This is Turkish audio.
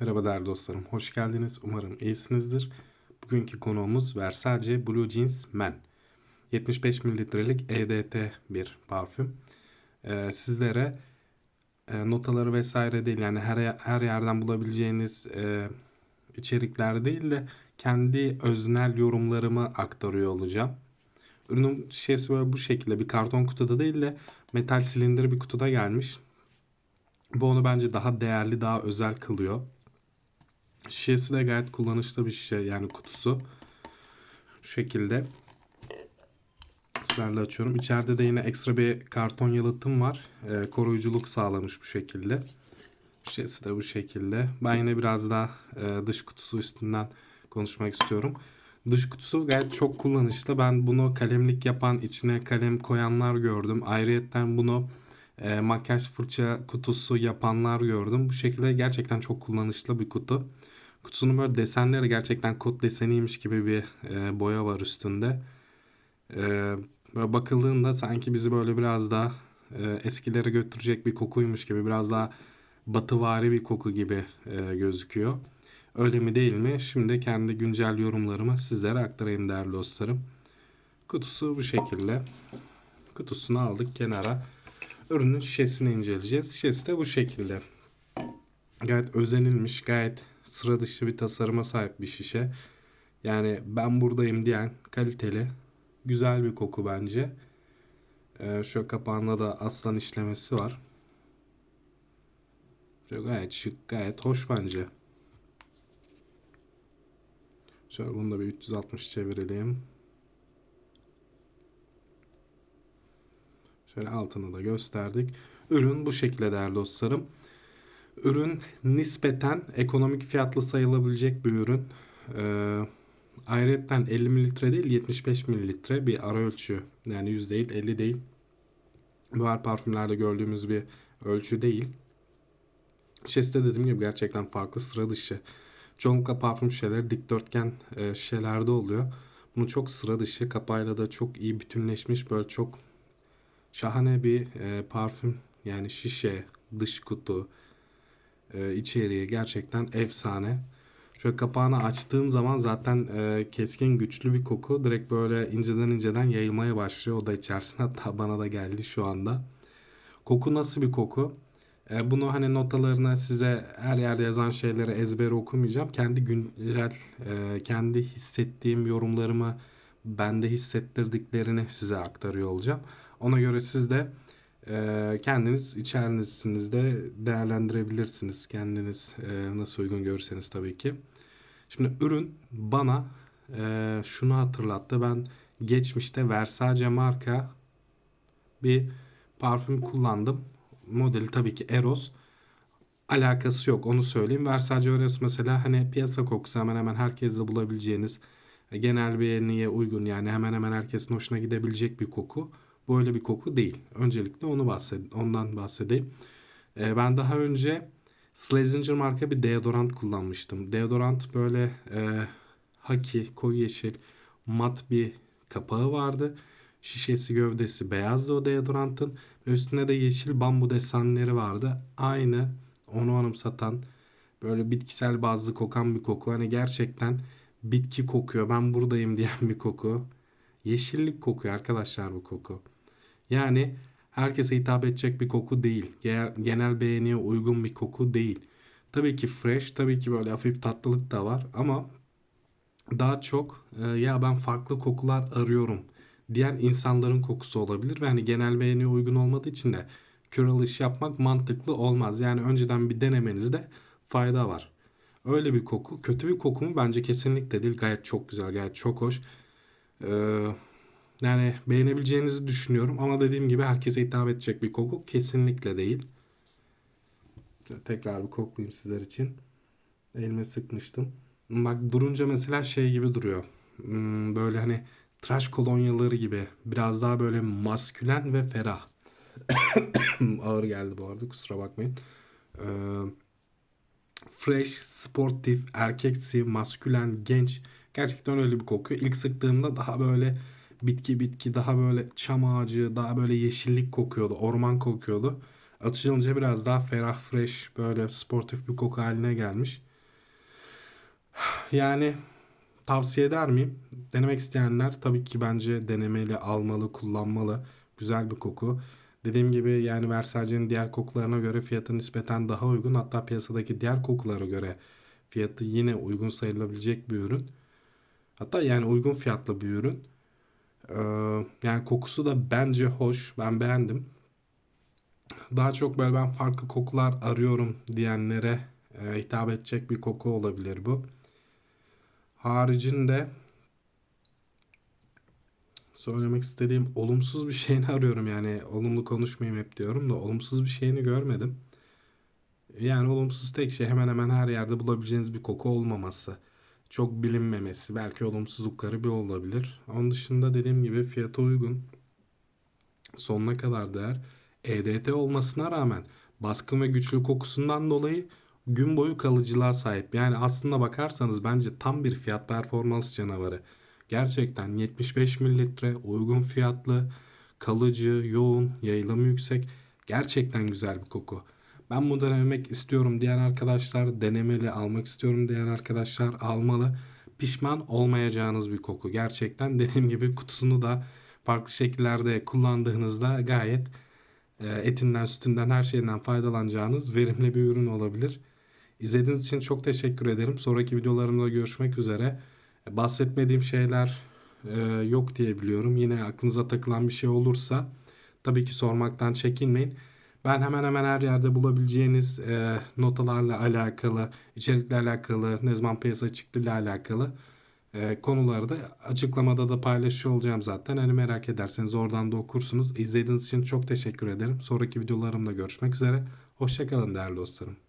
Merhaba değerli dostlarım, hoş geldiniz. Umarım iyisinizdir. Bugünkü konuğumuz Versace Blue Jeans Men. 75 mililitrelik EDT bir parfüm. Ee, sizlere e, notaları vesaire değil yani her her yerden bulabileceğiniz e, içerikler değil de kendi öznel yorumlarımı aktarıyor olacağım. Ürünün şişesi böyle bu şekilde bir karton kutuda değil de metal silindir bir kutuda gelmiş. Bu onu bence daha değerli, daha özel kılıyor. Şişesi de gayet kullanışlı bir şişe yani kutusu. Şu şekilde. Sizlerle açıyorum. İçeride de yine ekstra bir karton yalıtım var. Ee, koruyuculuk sağlamış bu şekilde. Şişesi de bu şekilde. Ben yine biraz daha e, dış kutusu üstünden konuşmak istiyorum. Dış kutusu gayet çok kullanışlı. Ben bunu kalemlik yapan, içine kalem koyanlar gördüm. Ayrıyeten bunu e, makyaj fırça kutusu yapanlar gördüm. Bu şekilde gerçekten çok kullanışlı bir kutu. Kutusunun böyle desenleri gerçekten kod deseniymiş gibi bir e, boya var üstünde. E, böyle bakıldığında sanki bizi böyle biraz daha e, eskilere götürecek bir kokuymuş gibi biraz daha batıvari bir koku gibi e, gözüküyor. Öyle mi değil mi? Şimdi kendi güncel yorumlarımı sizlere aktarayım değerli dostlarım. Kutusu bu şekilde. Kutusunu aldık kenara. Ürünün şişesini inceleyeceğiz. Şişesi de bu şekilde. Gayet özenilmiş, gayet sıra dışı bir tasarıma sahip bir şişe. Yani ben buradayım diyen kaliteli, güzel bir koku bence. Ee, şu kapağında da aslan işlemesi var. Şöyle gayet şık, gayet hoş bence. Şöyle bunu da bir 360 çevirelim. Şöyle altını da gösterdik. Ürün bu şekilde değerli dostlarım. Ürün nispeten ekonomik fiyatlı sayılabilecek bir ürün. Ee, ayrıca 50 mililitre değil 75 mililitre bir ara ölçü. Yani 100 değil 50 değil. Her parfümlerde gördüğümüz bir ölçü değil. Şişesi de dediğim gibi gerçekten farklı sıra dışı. Çoğunlukla parfüm şişeleri dikdörtgen e, şişelerde oluyor. Bunu çok sıra dışı kapağıyla da çok iyi bütünleşmiş böyle çok şahane bir e, parfüm yani şişe, dış kutu, e, içeriği gerçekten efsane. Şöyle kapağını açtığım zaman zaten e, keskin güçlü bir koku direkt böyle inceden inceden yayılmaya başlıyor. O da içerisine hatta bana da geldi şu anda. Koku nasıl bir koku? E, bunu hani notalarına size her yerde yazan şeyleri ezbere okumayacağım. Kendi güncel, e, kendi hissettiğim yorumlarımı bende hissettirdiklerini size aktarıyor olacağım. Ona göre siz de e, kendiniz içerisinizde değerlendirebilirsiniz. Kendiniz e, nasıl uygun görürseniz tabii ki. Şimdi ürün bana e, şunu hatırlattı. Ben geçmişte Versace marka bir parfüm kullandım. Modeli tabii ki Eros. Alakası yok onu söyleyeyim. Versace Eros mesela hani piyasa kokusu hemen hemen herkeste bulabileceğiniz genel beğeniye uygun yani hemen hemen herkesin hoşuna gidebilecek bir koku. Böyle bir koku değil. Öncelikle onu bahsed ondan bahsedeyim. Ee, ben daha önce Slazenger marka bir deodorant kullanmıştım. Deodorant böyle e, haki, koyu yeşil, mat bir kapağı vardı. Şişesi gövdesi beyazdı o deodorantın. Ve üstünde de yeşil bambu desenleri vardı. Aynı onu anımsatan böyle bitkisel bazlı kokan bir koku. Hani gerçekten bitki kokuyor ben buradayım diyen bir koku. Yeşillik kokuyor arkadaşlar bu koku. Yani herkese hitap edecek bir koku değil. Genel beğeniye uygun bir koku değil. Tabii ki fresh, tabii ki böyle hafif tatlılık da var ama daha çok e, ya ben farklı kokular arıyorum diyen insanların kokusu olabilir ve hani genel beğeniye uygun olmadığı için de kör alış yapmak mantıklı olmaz. Yani önceden bir denemenizde fayda var. Öyle bir koku. Kötü bir koku mu? Bence kesinlikle değil. Gayet çok güzel, gayet çok hoş. Ee, yani beğenebileceğinizi düşünüyorum ama dediğim gibi herkese hitap edecek bir koku kesinlikle değil. Tekrar bir koklayayım sizler için. Elime sıkmıştım. Bak durunca mesela şey gibi duruyor. Hmm, böyle hani tıraş kolonyaları gibi. Biraz daha böyle maskülen ve ferah. Ağır geldi bu arada kusura bakmayın. Ee, fresh, sportif, erkeksi, maskülen, genç. Gerçekten öyle bir kokuyor. İlk sıktığımda daha böyle bitki bitki daha böyle çam ağacı daha böyle yeşillik kokuyordu. Orman kokuyordu. Açılınca biraz daha ferah fresh böyle sportif bir koku haline gelmiş. Yani tavsiye eder miyim? Denemek isteyenler tabii ki bence denemeli, almalı, kullanmalı. Güzel bir koku. Dediğim gibi yani Versace'nin diğer kokularına göre fiyatı nispeten daha uygun. Hatta piyasadaki diğer kokulara göre fiyatı yine uygun sayılabilecek bir ürün. Hatta yani uygun fiyatlı bir ürün. Ee, yani kokusu da bence hoş. Ben beğendim. Daha çok böyle ben farklı kokular arıyorum diyenlere e, hitap edecek bir koku olabilir bu. Haricinde söylemek istediğim olumsuz bir şeyini arıyorum yani olumlu konuşmayayım hep diyorum da olumsuz bir şeyini görmedim. Yani olumsuz tek şey hemen hemen her yerde bulabileceğiniz bir koku olmaması. Çok bilinmemesi belki olumsuzlukları bir olabilir. Onun dışında dediğim gibi fiyata uygun. Sonuna kadar değer. EDT olmasına rağmen baskın ve güçlü kokusundan dolayı gün boyu kalıcılığa sahip. Yani aslında bakarsanız bence tam bir fiyat performans canavarı. Gerçekten 75 mililitre uygun fiyatlı, kalıcı, yoğun, yayılımı yüksek. Gerçekten güzel bir koku. Ben bunu denemek istiyorum diyen arkadaşlar denemeli, almak istiyorum diyen arkadaşlar almalı. Pişman olmayacağınız bir koku. Gerçekten dediğim gibi kutusunu da farklı şekillerde kullandığınızda gayet e, etinden, sütünden, her şeyinden faydalanacağınız verimli bir ürün olabilir. İzlediğiniz için çok teşekkür ederim. Sonraki videolarımda görüşmek üzere. Bahsetmediğim şeyler e, yok diye biliyorum. Yine aklınıza takılan bir şey olursa tabii ki sormaktan çekinmeyin. Ben hemen hemen her yerde bulabileceğiniz e, notalarla alakalı, içerikle alakalı, ne zaman piyasa çıktığıyla alakalı e, konuları da açıklamada da paylaşıyor olacağım zaten. Hani merak ederseniz oradan da okursunuz. İzlediğiniz için çok teşekkür ederim. Sonraki videolarımda görüşmek üzere. Hoşçakalın değerli dostlarım.